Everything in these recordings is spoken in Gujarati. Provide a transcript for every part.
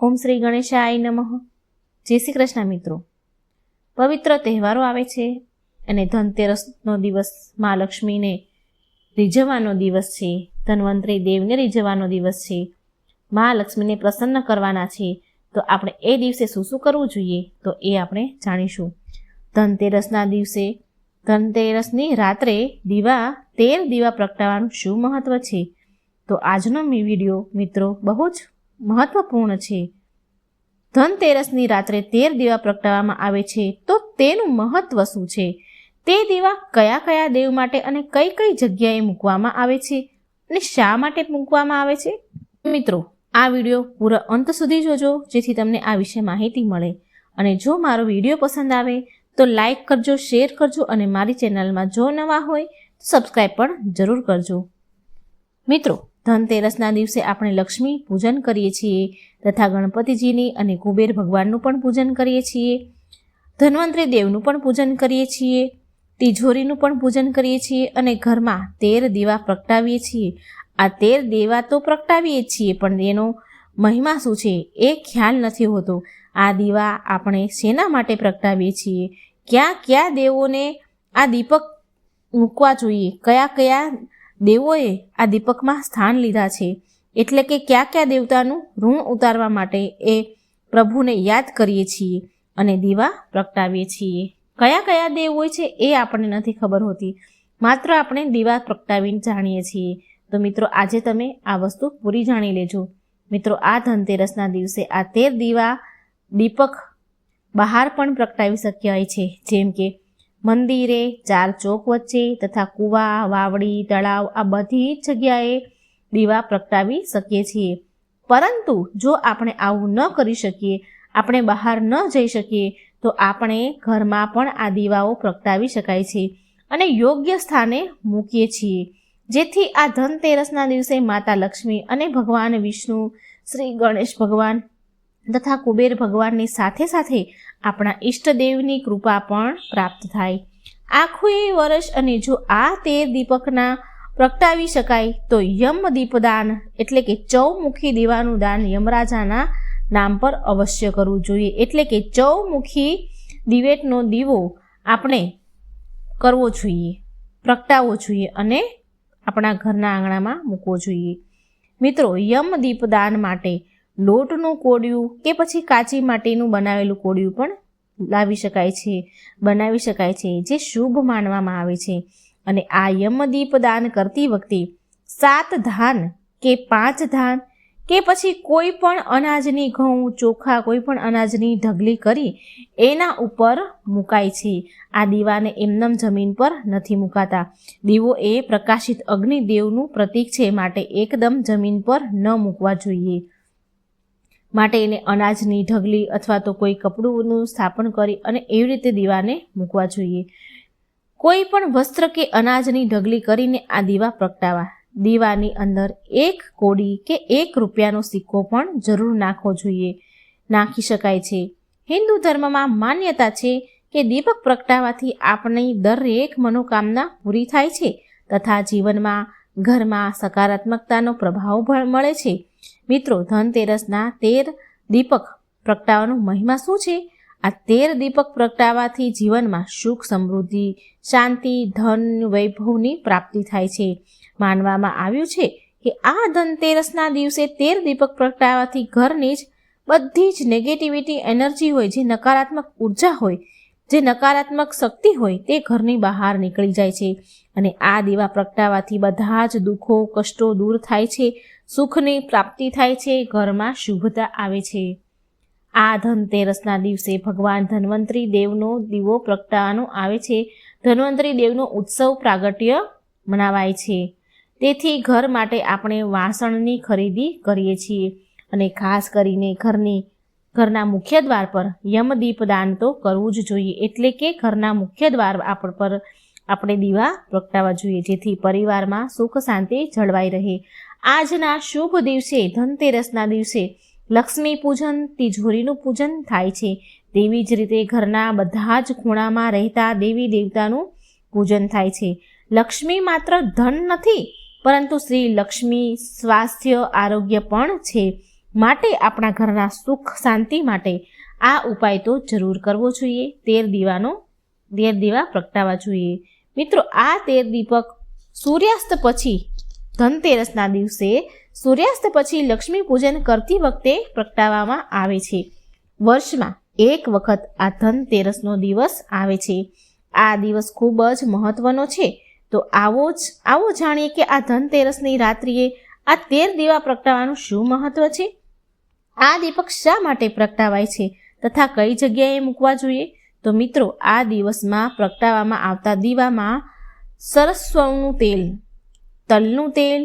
ઓમ શ્રી ગણેશાય નમઃ. જય શ્રી કૃષ્ણ મિત્રો. પવિત્ર તહેવારો આવે છે અને ધનતેરસનો દિવસ મા લક્ષ્મીને રીઝવવાનો દિવસ છે. ધન્વંતરી દેવને રીઝવવાનો દિવસ છે. મા લક્ષ્મીને પ્રસન્ન કરવાના છે. તો આપણે એ દિવસે શું શું કરવું જોઈએ તો એ આપણે જાણીશું. ધનતેરસના દિવસે ધનતેરસની રાત્રે દીવા તેર દીવા પ્રગટાવવાનું શું મહત્વ છે? તો આજનો વીડિયો મિત્રો બહુ જ મહત્વપૂર્ણ છે. ધનતેરસની રાત્રે તેર દીવા પ્રગટાવવામાં આવે છે, તો તેનું મહત્વ શું છે? તે દીવા કયા કયા દેવ માટે અને કઈ કઈ જગ્યાએ મૂકવામાં આવે છે અને શા માટે મૂકવામાં આવે છે? મિત્રો, આ વીડિયો પૂરા અંત સુધી જોજો, જેથી તમને આ વિશે માહિતી મળે. અને જો મારો વીડિયો પસંદ આવે, તો લાઈક કરજો, શેર કરજો અને મારી ચેનલમાં જો નવા હોય, તો સબસ્ક્રાઈબ પણ જરૂર કરજો. મિત્રો ધનતેરસના દિવસે આપણે લક્ષ્મી પૂજન કરીએ છીએ, તથા ગણપતિજીની અને કુબેર ભગવાનનું પણ પૂજન કરીએ છીએ, ધન્વંતરી દેવનું પણ પૂજન કરીએ છીએ, તિજોરીનું પણ પૂજન કરીએ છીએ અને ઘરમાં તેર દીવા પ્રગટાવીએ છીએ. આ તેર દેવા તો પ્રગટાવીએ છીએ, પણ એનો મહિમા શું છે એ ખ્યાલ નથી હોતો. આ દીવા આપણે શેના માટે પ્રગટાવીએ છીએ? ક્યાં કયા દેવોને આ દીપક મૂકવા જોઈએ? કયા કયા દેવોએ આ દીપકમાં સ્થાન લીધા છે. એટલે કે કયા કયા દેવતાનું ઋણ ઉતારવા માટે એ પ્રભુને યાદ કરીએ છીએ અને દીવા પ્રગટાવીએ છીએ. કયા કયા દેવ હોય છે એ આપણને નથી ખબર હોતી. માત્ર આપણે દીવા પ્રગટાવીને જાણીએ છીએ. તો મિત્રો, આજે તમે આ વસ્તુ પૂરી જાણી લેજો. મિત્રો, આ ધનતેરસના દિવસે આ તેર દીવા દીપક બહાર પણ પ્રગટાવી શક્ય છે. જેમ કે મંદિરે ચાર ચોક વચ્ચે તથા કૂવા, વાવડી, તળાવ આ બધી જ જગ્યાએ દીવા પ્રગટાવી શકીએ છીએ. પરંતુ જો આપણે આવું ન કરી શકીએ, આપણે બહાર ન જઈ શકીએ, તો આપણે ઘરમાં પણ આ દીવાઓ પ્રગટાવી શકાય છે અને યોગ્ય સ્થાને મૂકીએ છીએ. જેથી આ ધનતેરસના દિવસે માતા લક્ષ્મી અને ભગવાન વિષ્ણુ, શ્રી ગણેશ ભગવાન તથા કુબેર ભગવાનની સાથે સાથે આપણા ઈષ્ટદેવની કૃપા પણ પ્રાપ્ત થાય. આખું એ વર્ષ અને જો આ તેર દીપકના પ્રગટાવી શકાય, તો યમ દીપદાન એટલે કે ચૌમુખી દીવાનું દાન યમરાજાના નામ પર અવશ્ય કરવું જોઈએ. એટલે કે ચૌમુખી દિવેટનો દીવો આપણે કરવો જોઈએ, પ્રગટાવવો જોઈએ અને આપણા ઘરના આંગણામાં મૂકવો જોઈએ. મિત્રો, યમ દીપદાન માટે લોટનું કોડિયું કે પછી કાચી માટીનું બનાવેલું કોડિયું પણ લાવી શકાય છે, બનાવી શકાય છે, જે શુભ માનવામાં આવે છે. અને આ યમદીપ દાન કરતી વખતે સાત ધાન કે પાંચ ધાન કે પછી કોઈ પણ અનાજની ઘઉં, ચોખા, કોઈ પણ અનાજની ઢગલી કરી એના ઉપર મુકાય છે. આ દીવાને એમનમ જમીન પર નથી મુકાતા. દીવો એ પ્રકાશિત અગ્નિદેવનું પ્રતીક છે, માટે એકદમ જમીન પર ન મૂકવા જોઈએ. માટે એને અનાજની ઢગલી અથવા તો કોઈ કપડુંનું સ્થાપન કરી અને એવી રીતે દીવાને મૂકવા જોઈએ. કોઈ પણ વસ્ત્ર કે અનાજની ઢગલી કરીને આ દીવા પ્રગટાવા. દીવાની અંદર એક કોડી કે એક રૂપિયાનો સિક્કો પણ જરૂર નાખવો જોઈએ. નાખી શકાય છે. હિન્દુ ધર્મમાં માન્યતા છે કે દીપક પ્રગટાવાથી આપણી દરેક મનોકામના પૂરી થાય છે તથા જીવનમાં ઘરમાં સકારાત્મકતાનો પ્રભાવ મળે છે. મિત્રો, ધનતેરસના તેર દીપક પ્રગટાવાનો મહિમા શું છે? આ તેર દીપક પ્રગટાવાથી જીવનમાં સુખ, સમૃદ્ધિ, શાંતિ, ધન, વૈભવની પ્રાપ્તિ થાય છે. માનવામાં આવ્યું છે કે આ ધનતેરસના દિવસે તેર દીપક પ્રગટાવાથી ઘરની જ બધી જ નેગેટિવિટી એનર્જી હોય, જે નકારાત્મક ઊર્જા હોય જે નકારાત્મક શક્તિ હોય તે ઘરની બહાર નીકળી જાય છે અને આ દીવા પ્રગટાવાથી બધા જ દુઃખો, કષ્ટો દૂર થાય છે, સુખની પ્રાપ્તિ થાય છે, ઘરમાં શુભતા આવે છે. આ ધનતેરસના દિવસે ભગવાન ધન્વંતરી દેવનો દીવો પ્રગટાવાનો આવે છે. ધન્વંતરી દેવનો ઉત્સવ પ્રાગટ્ય મનાવાય છે. તેથી ઘર માટે આપણે વાસણની ખરીદી કરીએ છીએ અને ખાસ કરીને ઘરની ઘરના મુખ્ય દ્વાર પર યમદીપ દાન તો કરવું જ જોઈએ. એટલે કે ઘરના મુખ્ય દ્વાર આપણ પર આપણે દીવા પ્રગટાવવા જોઈએ, જેથી પરિવારમાં સુખ શાંતિ જળવાઈ રહે. આજના શુભ દિવસે, ધનતેરસના દિવસે લક્ષ્મી પૂજન, તિજોરીનું પૂજન થાય છે. તેવી જ રીતે ઘરના બધા જ ખૂણામાં રહેતા દેવી દેવતાનું પૂજન થાય છે. લક્ષ્મી માત્ર ધન નથી, પરંતુ શ્રી લક્ષ્મી સ્વાસ્થ્ય, આરોગ્ય પણ છે. માટે આપણા ઘરના સુખ, શાંતિ માટે આ ઉપાય તો જરૂર કરવો જોઈએ. તેર દીવાનો, તેર દીવા પ્રગટાવવા જોઈએ. મિત્રો, આ તેર દીપક સૂર્યાસ્ત પછી ધનતેરસના દિવસે સૂર્યાસ્ત પછી લક્ષ્મી પૂજન કરતી વખતે પ્રગટાવવામાં આવે છે. વર્ષમાં એક વખત આ ધનતેરસનો દિવસ આવે છે. આ દિવસ ખૂબ જ મહત્વનો છે. તો આવો જ, આવો જાણીએ કે આ ધનતેરસની રાત્રિએ આ તેર દીવા પ્રગટાવવાનું શું મહત્વ છે? આ દીપક શા માટે પ્રગટાવાય છે તથા કઈ જગ્યાએ મૂકવા જોઈએ? તો મિત્રો, આ દિવસમાં પ્રગટાવવામાં આવતા દીવામાં સરસવનું તેલ, તલનું તેલ,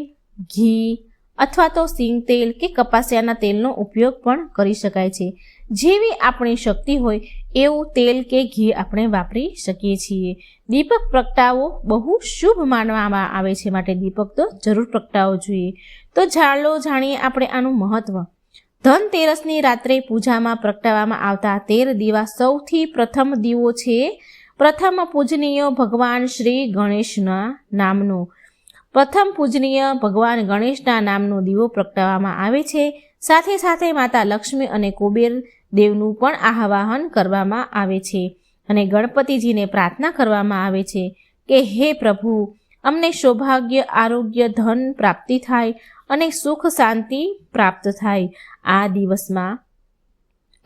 ઘી અથવા તો સિંગ તેલ કે કપાસિયાના તેલનો ઉપયોગ પણ કરી શકાય છે. જેવી આપણી શક્તિ હોય એવું તેલ કે ઘી આપણે વાપરી શકીએ છીએ. દીપક પ્રગટાવો બહુ શુભ માનવામાં આવે છે માટે દીપક તો જરૂર પ્રગટાવવો જોઈએ. તો ચાલો જાણીએ આપણે આનું મહત્વ. ધનતેરસની રાત્રે પૂજામાં પ્રગટાવવામાં આવતા તેર દીવા સૌથી પ્રથમ દીવો છે. પ્રથમ પૂજનીય ભગવાન શ્રી ગણેશના નામનો. પ્રથમ પૂજનીય ભગવાન ગણેશના નામનો દીવો પ્રગટાવવામાં આવે છે. સાથે સાથે માતા લક્ષ્મી અને કુબેર દેવનું પણ આહવાહન કરવામાં આવે છે અને ગણપતિજીને પ્રાર્થના કરવામાં આવે છે કે હે પ્રભુ, અમને સૌભાગ્ય, આરોગ્ય, ધન પ્રાપ્તિ થાય અને સુખ શાંતિ પ્રાપ્ત થાય. આ દિવસમાં,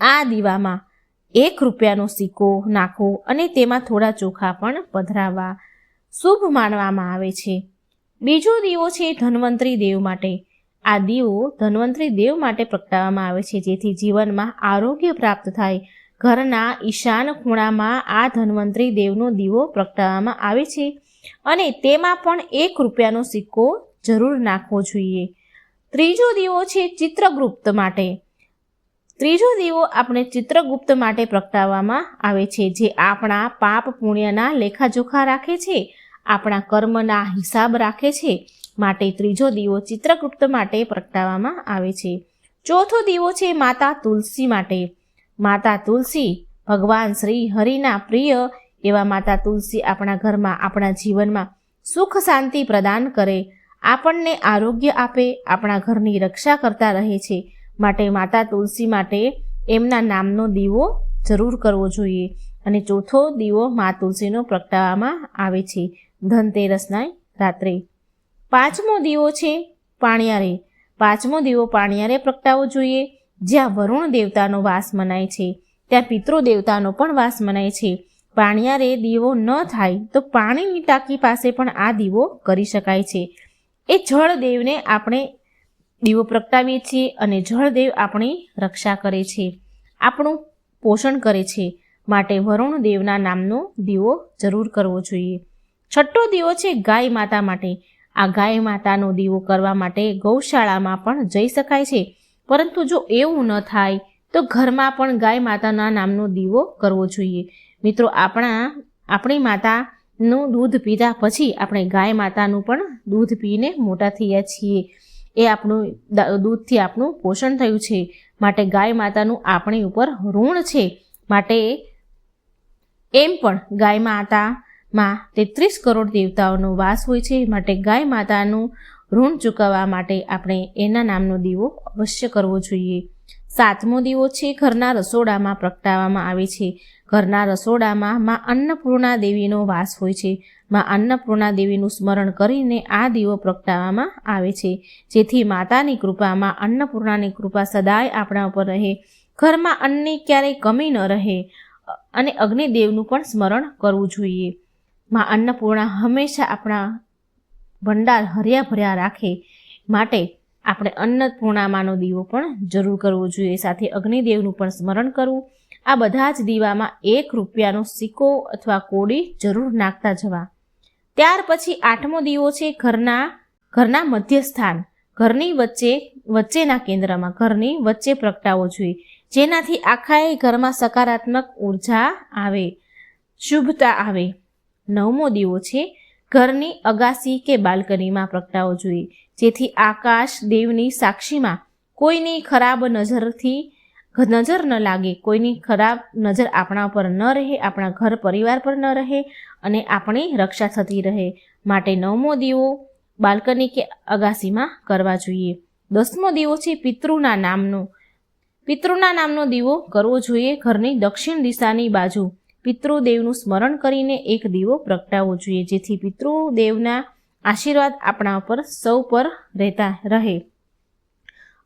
આ દીવામાં એક રૂપિયાનો સિક્કો નાખો અને તેમાં થોડા ચોખા પણ પધરાવવા શુભ માનવામાં આવે છે. બીજો દીવો છે ધન્વંતરી દેવ માટે. આ દીવો ધન્વંતરી દેવ માટે પ્રગટાવવામાં આવે છે, જેથી જીવનમાં આરોગ્ય પ્રાપ્ત થાય. ઘરના ઈશાન ખૂણામાં આ ધન્વંતરી દેવનો દીવો પ્રગટાવવામાં આવે છે અને તેમાં પણ એક રૂપિયાનો સિક્કો જરૂર નાખવો જોઈએ. ત્રીજો દીવો છે ચિત્રગુપ્ત માટે. ત્રીજો દીવો આપણે ચિત્રગુપ્ત માટે પ્રગટાવવામાં આવે છે, જે આપણા પાપ પુણ્યના લેખાજોખા રાખે છે, આપણા કર્મના હિસાબ રાખે છે માટે ત્રીજો દીવો ચિત્રગુપ્ત માટે પ્રગટાવવામાં આવે છે. ચોથો દીવો છે માતા તુલસી માટે. માતા તુલસી ભગવાન શ્રી હરિના પ્રિય એવા માતા તુલસી આપણા ઘરમાં, આપણા જીવનમાં સુખ શાંતિ પ્રદાન કરે આપણને આરોગ્ય આપે, આપણા ઘરની રક્ષા કરતા રહે છે. માટે માતા તુલસી માટે એમના નામનો દીવો જરૂર કરવો જોઈએ. અને ચોથો દીવો મા તુલસીનો પ્રગટાવવામાં આવે છે. ધનતેરસના રાત્રે. પાંચમો દીવો છે પાણિયારે. પાંચમો દીવો પાણિયારે પ્રગટાવવો જોઈએ. જ્યાં વરુણ દેવતાનો વાસ મનાય છે. ત્યાં પિતૃ દેવતાનો પણ વાસ મનાય છે. પાણિયારે દીવો ન થાય તો પાણીની ટાંકી પાસે પણ આ દીવો કરી શકાય છે. એ જળદેવને આપણે દીવો પ્રગટાવીએ છીએ અને જળદેવ આપણી રક્ષા કરે છે. આપણું પોષણ કરે છે. માટે વરુણ દેવના નામનો દીવો જરૂર કરવો જોઈએ. છઠ્ઠો દીવો છે ગાય માતા માટે. આ ગાય માતાનો દીવો કરવા માટે ગૌશાળામાં પણ જઈ શકાય છે. પરંતુ જો એવું ન થાય, તો ઘરમાં પણ ગાય માતાના નામનો દીવો કરવો જોઈએ. મિત્રો, આપણા, આપણી માતાનું દૂધ પીધા પછી આપણે ગાય માતાનું પણ દૂધ પીને મોટા થયા છીએ. એ આપણું દૂધથી આપણું પોષણ થયું છે. માટે ગાય માતાનું આપણી ઉપર ઋણ છે. માટે એમ પણ ગાય માતામાં તેત્રીસ કરોડ દેવતાઓનો વાસ હોય છે. માટે ગાય માતાનું ઋણ ચૂકવવા માટે આપણે એના નામનો દીવો અવશ્ય કરવો જોઈએ. સાતમો દીવો છે, ઘરના રસોડામાં પ્રગટાવવામાં આવે છે. ઘરના રસોડામાં માં અન્નપૂર્ણા દેવીનો વાસ હોય છે. માં અન્નપૂર્ણા દેવીનું સ્મરણ કરીને આ દીવો પ્રગટાવવામાં આવે છે. જેથી માતાની કૃપામાં અન્નપૂર્ણાની કૃપા સદાય આપણા ઉપર રહે. ઘરમાં અન્નની ક્યારેય કમી ન રહે અને અગ્નિદેવનું પણ સ્મરણ કરવું જોઈએ. માં અન્નપૂર્ણા હંમેશા આપણા ભંડાર હર્યા ભર્યા રાખે માટે આપણે અન્નપૂર્ણામાનો દીવો પણ જરૂર કરવો જોઈએ. સાથે અગ્નિદેવનું પણ સ્મરણ કરવું. આ બધા જ દીવામાં એક રૂપિયાનો સિક્કો અથવા કોડી જરૂર નાખતા જવા. ત્યાર પછી આઠમો દીવો છે ઘરના ઘરના મધ્યસ્થાન. ઘરની વચ્ચે, વચ્ચેના કેન્દ્રમાં ઘરની વચ્ચે પ્રગટાવો જોઈએ. જેનાથી આખા ઘરમાં સકારાત્મક ઊર્જા આવે, શુભતા આવે. નવમો દીવો છે ઘરની અગાસી કે બાલ્કનીમાં પ્રગટાવવો જોઈએ. જેથી આકાશ દેવની સાક્ષીમાં કોઈની ખરાબ નજરથી નજર ન લાગે, કોઈની ખરાબ નજર આપણા પર ન રહે, આપણા ઘર પરિવાર પર ન રહે અને આપણી રક્ષા થતી રહે માટે નવમો દીવો બાલ્કની કે અગાસીમાં કરવા જોઈએ. દસમો દીવો છે પિતૃના નામનો. પિતૃના નામનો દીવો કરવો જોઈએ ઘરની દક્ષિણ દિશાની બાજુ. પિતૃદેવનું સ્મરણ કરીને એક દીવો પ્રગટાવવો જોઈએ, જેથી પિતૃદેવના આશીર્વાદ આપણા પર સૌ પર રહેતા રહે.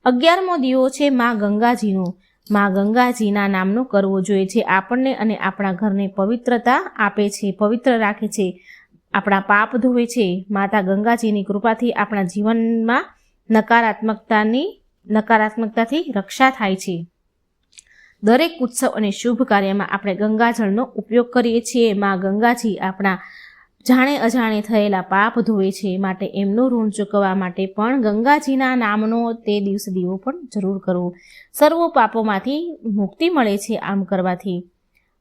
અગિયારમો દીવો છે મા ગંગાજીનો. મા ગંગાજીના નામનો કરવો જોઈએ, જે આપણને અને આપણા ઘરને પવિત્રતા આપે છે, પવિત્ર રાખે છે. આપણા પાપ ધોવે છે. માતા ગંગાજીની કૃપાથી આપણા જીવનમાં નકારાત્મકતાની, નકારાત્મકતાથી રક્ષા થાય છે. દરેક ઉત્સવ અને શુભ કાર્યમાં આપણે ગંગાજળનો ઉપયોગ કરીએ છીએ. મા ગંગાજી આપણા જાણે અજાણે થયેલા પાપ ધોવે છે માટે એમનું ઋણ ચૂકવવા માટે પણ ગંગાજીના નામનો તે દિવસ દીવો પણ જરૂર કરવો. સર્વ પાપોમાંથી મુક્તિ મળે છે આમ કરવાથી.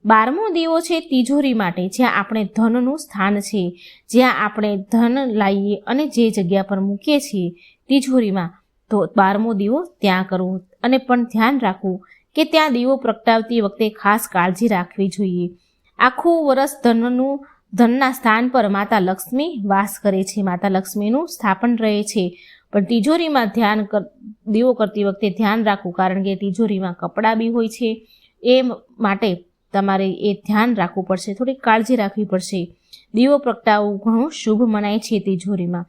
બારમો દીવો છે તિજોરી માટે, જ્યાં આપણે ધનનું સ્થાન છે. જ્યાં આપણે ધન લાવીએ અને જે જગ્યા પર મૂકીએ છીએ તિજોરીમાં, તો બારમો દીવો ત્યાં કરવો અને પણ ધ્યાન રાખવું. કે ત્યાં દીવો પ્રગટાવતી વખતે ખાસ કાળજી રાખવી જોઈએ. આખું વરસ ધનનું, ધનના સ્થાન પર માતા લક્ષ્મી વાસ કરે છે. માતા લક્ષ્મીનું સ્થાપન રહે છે. પણ તિજોરીમાં ધ્યાન દીવો કરતી વખતે ધ્યાન રાખવું, કારણ કે તિજોરીમાં કપડાં બી હોય છે. એ માટે તમારે એ ધ્યાન રાખવું પડશે. થોડી કાળજી રાખવી પડશે. દીવો પ્રગટાવવું ઘણું શુભ મનાય છે તિજોરીમાં.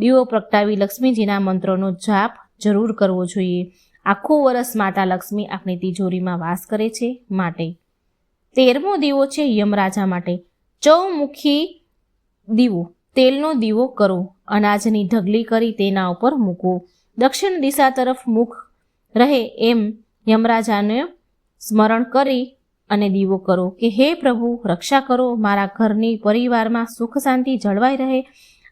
દીવો પ્રગટાવી લક્ષ્મીજીના મંત્રોનો જાપ જરૂર કરવો જોઈએ. આખું વર્ષ માતા લક્ષ્મી આપણી તિજોરીમાં વાસ કરે છે માટે. તેરમો દીવો છે યમરાજા માટે. ચૌમુખી દીવો, તેલનો દીવો કરો, અનાજની ઢગલી કરી તેના ઉપર મૂકો. દક્ષિણ દિશા તરફ મુખ રહે એમ યમરાજાને સ્મરણ કરી અને દીવો કરો કે, હે પ્રભુ, રક્ષા કરો, મારા ઘરની પરિવારમાં સુખ શાંતિ જળવાઈ રહે.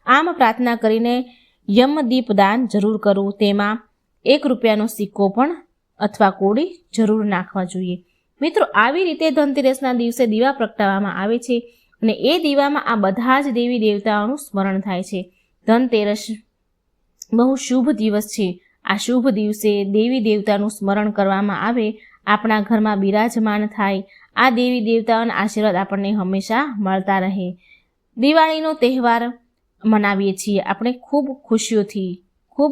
આમ પ્રાર્થના કરીને યમદીપ દાન જરૂર કરો. તેમાં એક રૂપિયાનો સિક્કો પણ અથવા કોડી જરૂર નાખવા જોઈએ. મિત્રો, આવી રીતે ધનતેરસના દિવસે દીવા પ્રગટાવવામાં આવે છે અને એ દીવામાં આ બધા જ દેવી દેવતાઓનું સ્મરણ થાય છે. ધનતેરસ બહુ શુભ દિવસ છે. આ શુભ દિવસે દેવી દેવતાનું સ્મરણ કરવામાં આવે, આપણા ઘરમાં બિરાજમાન થાય, આ દેવી દેવતાઓના આશીર્વાદ આપણને હંમેશા મળતા રહે. દિવાળીનો તહેવાર મનાવીએ છીએ. આપણે ખૂબ ખુશીઓથી, ખૂબ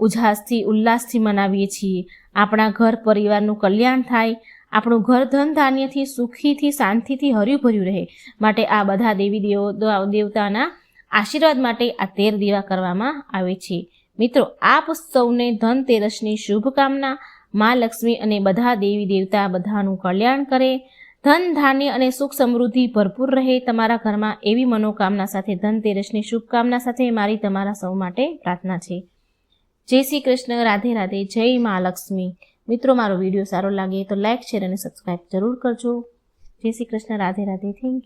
ઉજાસથી, ઉલ્લાસથી મનાવીએ છીએ. આપણા ઘર પરિવારનું કલ્યાણ થાય, આપણું ઘર ધન ધાન્યથી, સુખીથી, શાંતિથી હર્યું ભર્યું રહે. માટે આ બધા દેવી દેવો દેવતાના આશીર્વાદ માટે આ તેર દીવા કરવામાં આવે છે. મિત્રો, આપ સૌને ધનતેરસની શુભકામના, મા લક્ષ્મી અને બધા દેવી દેવતા બધાનું કલ્યાણ કરે. ધન ધાન્ય અને સુખ સમૃદ્ધિ ભરપૂર રહે. તમારા ઘરમાં એવી મનોકામના સાથે ધનતેરસની શુભકામના સાથે મારી તમારા સૌ માટે પ્રાર્થના છે. જય શ્રી કૃષ્ણ, રાધે રાધે, જય મા લક્ષ્મી. મિત્રો, મારો વીડિયો સારો લાગે તો લાઇક શેર અને સબસ્ક્રાઈબ જરૂર કરજો. જય શ્રી કૃષ્ણ, રાધે રાધે થેન્ક